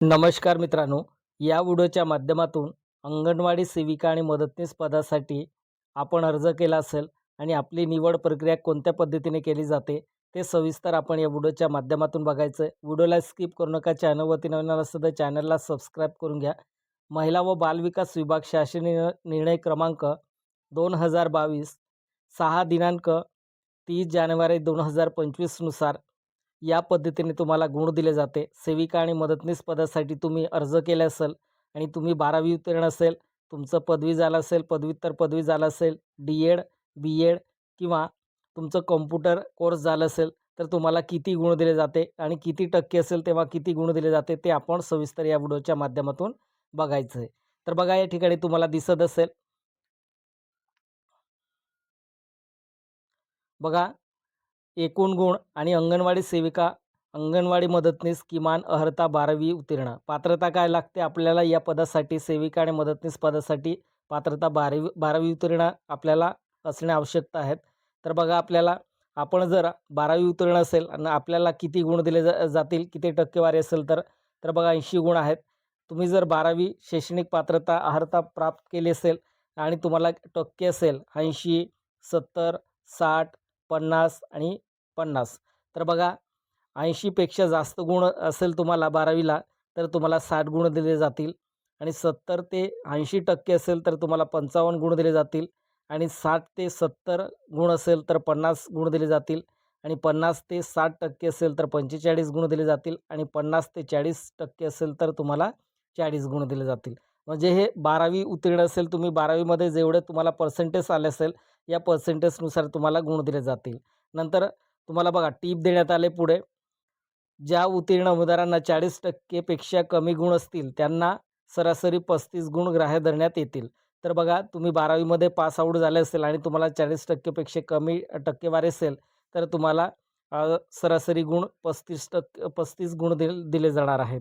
नमस्कार मित्रांनो या व्हिडिओच्या माध्यमातून अंगणवाडी सेविका आणि मदतनीस पदासाठी आपण अर्ज केला असेल आणि आपली निवड प्रक्रिया कोणत्या पद्धतीने केली जाते ते सविस्तर आपण या व्हिडिओच्या माध्यमातून बघायचं आहे. व्हिडिओला स्किप करू नका चॅनलवरती नवीन असेल तर चॅनलला सबस्क्राईब करून घ्या. महिला व बालविकास विभाग शासन निर्णय क्रमांक दोन हजार बावीस सहा दिनांक तीस जानेवारी दोन हजार पंचवीसनुसार या पद्धतीने तुम्हाला गुण दिले जाते. सेविका आणि मदतनीस पदासाठी तुम्ही अर्ज केले असेल आणि तुम्ही बारावी उत्तीर्ण असेल तुमचं पदवी झालं असेल पदव्युत्तर पदवी झालं असेल डी एड बी एड किंवा तुमचं कॉम्प्युटर कोर्स झालं असेल तर तुम्हाला किती गुण दिले जाते आणि किती टक्के असेल तेव्हा किती गुण दिले जाते ते आपण सविस्तर या व्हिडिओच्या माध्यमातून बघायचं आहे. तर बघा या ठिकाणी तुम्हाला दिसत असेल. बघा एकूण गुण आणि अंगणवाडी सेविका अंगणवाडी मदतनीस किमान अर्हता बारावी उत्तीर्ण. पात्रता काय लागते आपल्याला? या पदासाठी सेविका आणि मदतनीस पदासाठी पात्रता बारावी बारावी उत्तीर्ण आपल्याला असणे आवश्यकता आहेत. तर बघा आपल्याला आपण जर बारावी उत्तीर्ण असेल आणि आपल्याला किती गुण दिले जा जातील किती टक्केवारी असेल तर तर बघा ऐंशी गुण आहेत. तुम्ही जर बारावी शैक्षणिक पात्रता अर्हता प्राप्त केली असेल आणि तुम्हाला टक्के असेल ऐंशी सत्तर साठ पन्नास आणि पन्नास. तर बघा ऐंशीपेक्षा जास्त गुण असेल तुम्हाला बारावीला तर तुम्हाला साठ गुण दिले जातील आणि सत्तर ते ऐंशी टक्के असेल तर तुम्हाला पंचावन्न गुण दिले जातील आणि साठ ते सत्तर गुण असेल तर पन्नास गुण दिले जातील आणि पन्नास ते साठ टक्के असेल तर पंचेचाळीस गुण दिले जातील आणि पन्नास ते चाळीस टक्के असेल तर तुम्हाला चाळीस गुण दिले जातील. म्हणजे हे बारावी उत्तीर्ण असेल तुम्ही बारावीमध्ये जेवढे तुम्हाला पर्सेंटेज आले असेल या पर्सेंटेजनुसार तुम्हाला गुण दिले जातील. नंतर तुम्हाला बघा टीप देण्यात आले पुढे. ज्या उत्तीर्ण उमेदवारांना चाळीस टक्केपेक्षा कमी गुण असतील त्यांना सरासरी पस्तीस गुण ग्राह्य धरण्यात येतील. तर बघा तुम्ही बारावीमध्ये पास आऊट झाले असेल आणि तुम्हाला चाळीस टक्केपेक्षा कमी टक्केवारी असेल तर तुम्हाला सरासरी गुण पस्तीस टक्के पस्तीस गुण दिल दिले जाणार आहेत.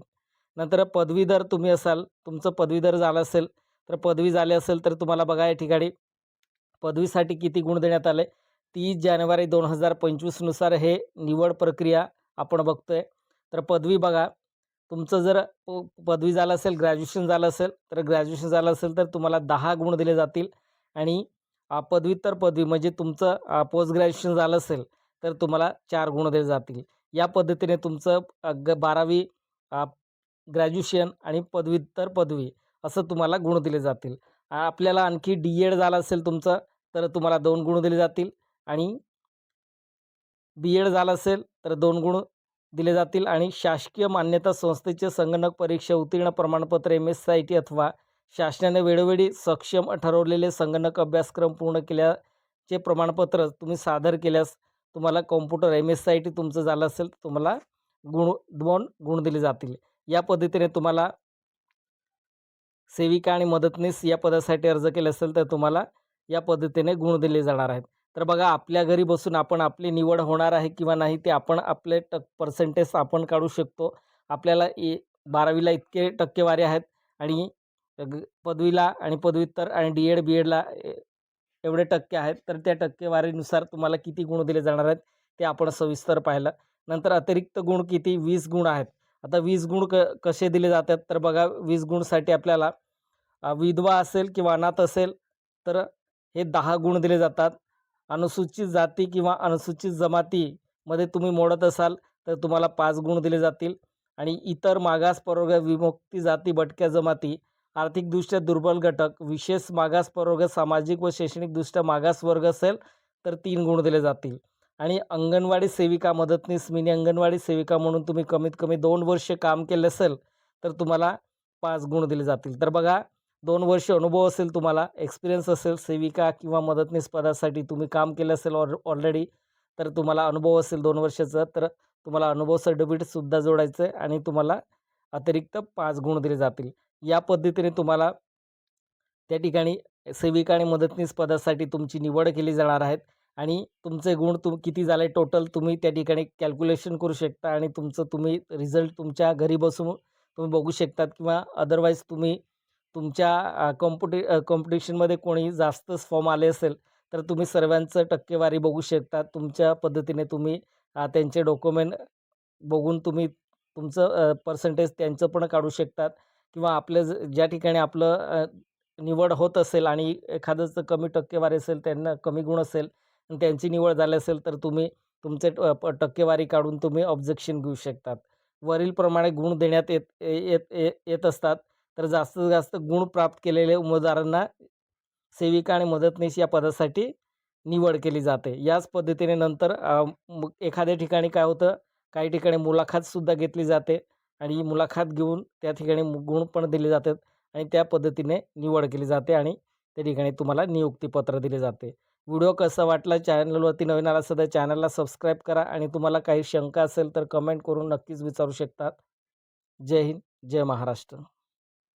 नंतर पदवीधर तुम्ही असाल तुमचं पदवीधर झालं असेल तर पदवी झाली असेल तर तुम्हाला बघा या ठिकाणी पदवीसाठी किती गुण देण्यात आले? तीस जानेवारी दोन हजार पंचवीसनुसार हे निवड प्रक्रिया आपण बघतो आहे तर पदवी बघा. तुमचं जर पदवी झालं असेल ग्रॅज्युएशन झालं असेल तर ग्रॅज्युएशन झालं असेल तर तुम्हाला दहा गुण दिले जातील. आणि पदव्युत्तर पदवी म्हणजे तुमचं पोस्ट ग्रॅज्युएशन झालं असेल तर तुम्हाला चार गुण दिले जातील. या पद्धतीने तुमचं ग बारावी ग्रॅज्युएशन आणि पदव्युत्तर पदवी असं तुम्हाला गुण दिले जातील. आपल्याला आणखी डी एड झालं असेल तुमचं तर तुम्हाला दोन गुण दिले जातील. आणि बी एड झालं असेल तर दोन गुण दिले जातील. आणि शासकीय मान्यता संस्थेचे संगणक परीक्षा उत्तीर्ण प्रमाणपत्र एम एस आय टी अथवा शासनाने वेळोवेळी सक्षम ठरवलेले संगणक अभ्यासक्रम पूर्ण केल्याचे प्रमाणपत्र तुम्ही सादर केल्यास तुम्हाला computer M S I T तुमचं झालं असेल तर तुम्हाला गुण दोन गुण दिले जातील. या पद्धतीने तुम्हाला सेविका आणि मदतनीस या पदासाठी अर्ज केले असेल तर तुम्हाला या पद्धतीने गुण दिले जाणार आहेत. तर बघा आपल्या घरी बसून आपण आपली निवड होणार आहे किंवा नाही ते आपण आपले टक पर्सेंटेज आपण काढू शकतो. आपल्याला ए बारावीला इतके टक्केवारी आहेत आणि पदवीला आणि पदव्युत्तर आणि डी एड बी एडला एवढे टक्के आहेत. तर त्या टक्केवारीनुसार तुम्हाला किती गुण दिले जाणार आहेत ते आपण सविस्तर पाहिलं. नंतर अतिरिक्त गुण किती? वीस गुण आहेत. आता वीस गुण क कसे दिले जातात? तर बघा वीस गुणसाठी आपल्याला विधवा असेल किंवा अनाथ असेल तर हे दहा गुण दिले जातात. अनुसूचित जाती किंवा अनुसूचित जमातीमध्ये तुम्ही मोडत असाल तर तुम्हाला पाच गुण दिले जातील. आणि इतर मागास प्रवर्ग विमुक्ती जाती भटक्या जमाती आर्थिकदृष्ट्या दुर्बल घटक विशेष मागास प्रवर्ग सामाजिक व शैक्षणिकदृष्ट्या मागास वर्ग असेल तर तीन गुण दिले जातील. आणि अंगणवाडी सेविका मदतनीस मिनी अंगणवाडी सेविका म्हणून तुम्ही कमीत कमी दोन वर्ष काम केले असेल तर तुम्हाला पाच गुण दिले जातील. तर बघा दोन वर्ष अनुभव असेल तुम्हाला एक्सपिरियन्स असेल सेविका किंवा मदतनीस पदासाठी तुम्ही काम केलं असेल ऑल ऑलरेडी तर तुम्हाला अनुभव असेल दोन वर्षाचा तर तुम्हाला अनुभव सर्टिफिकेटसुद्धा जोडायचं आहे आणि तुम्हाला अतिरिक्त पाच गुण दिले जातील. या पद्धतीने तुम्हाला त्या ठिकाणी सेविका आणि मदतनीस पदासाठी तुमची निवड केली जाणार आहेत आणि तुमचे गुण तुम किती झाले टोटल तुम्ही त्या ठिकाणी कॅल्क्युलेशन करू शकता आणि तुमचं तुम्ही रिझल्ट तुमच्या घरी बसून तुम्ही बघू शकतात किंवा अदरवाईज तुम्ही तुमच्या कॉम्पिटि कॉम्पिटिशनमध्ये कोणी जास्तच फॉर्म आले असेल तर तुम्ही सर्वांचं टक्केवारी बघू शकता. तुमच्या पद्धतीने तुम्ही त्यांचे डॉक्युमेंट बघून तुम्ही तुमचं पर्सेंटेज त्यांचं पण काढू शकतात किंवा आपलं ज ज्या ठिकाणी आपलं निवड होत असेल आणि एखादंच कमी टक्केवारी असेल त्यांना कमी गुण असेल आणि त्यांची निवड झाली असेल तर तुम्ही तुमचे ट- टक्केवारी काढून तुम्ही ऑब्जेक्शन घेऊ शकतात. वरीलप्रमाणे गुण देण्यात येत येत ये- येत असतात. तर जास्तीत जास्त गुण प्राप्त केलेल्या उमेदवारांना सेविका आणि मदतनीस या पदासाठी निवड केली जाते. याच पद्धतीने नंतर एखाद्या ठिकाणी काय होतं काही ठिकाणी मुलाखतसुद्धा घेतली जाते आणि ही मुलाखत घेऊन त्या ठिकाणी गुण पण दिले जातात आणि त्या पद्धतीने निवड केली जाते आणि त्या ठिकाणी तुम्हाला नियुक्तीपत्र दिले जाते. व्हिडिओ कसा वाटला चॅनलवरती नवीन आला सध्या चॅनलला सबस्क्राईब करा आणि तुम्हाला काही शंका असेल तर कमेंट करून नक्कीच विचारू शकतात. जय हिंद जय महाराष्ट्र.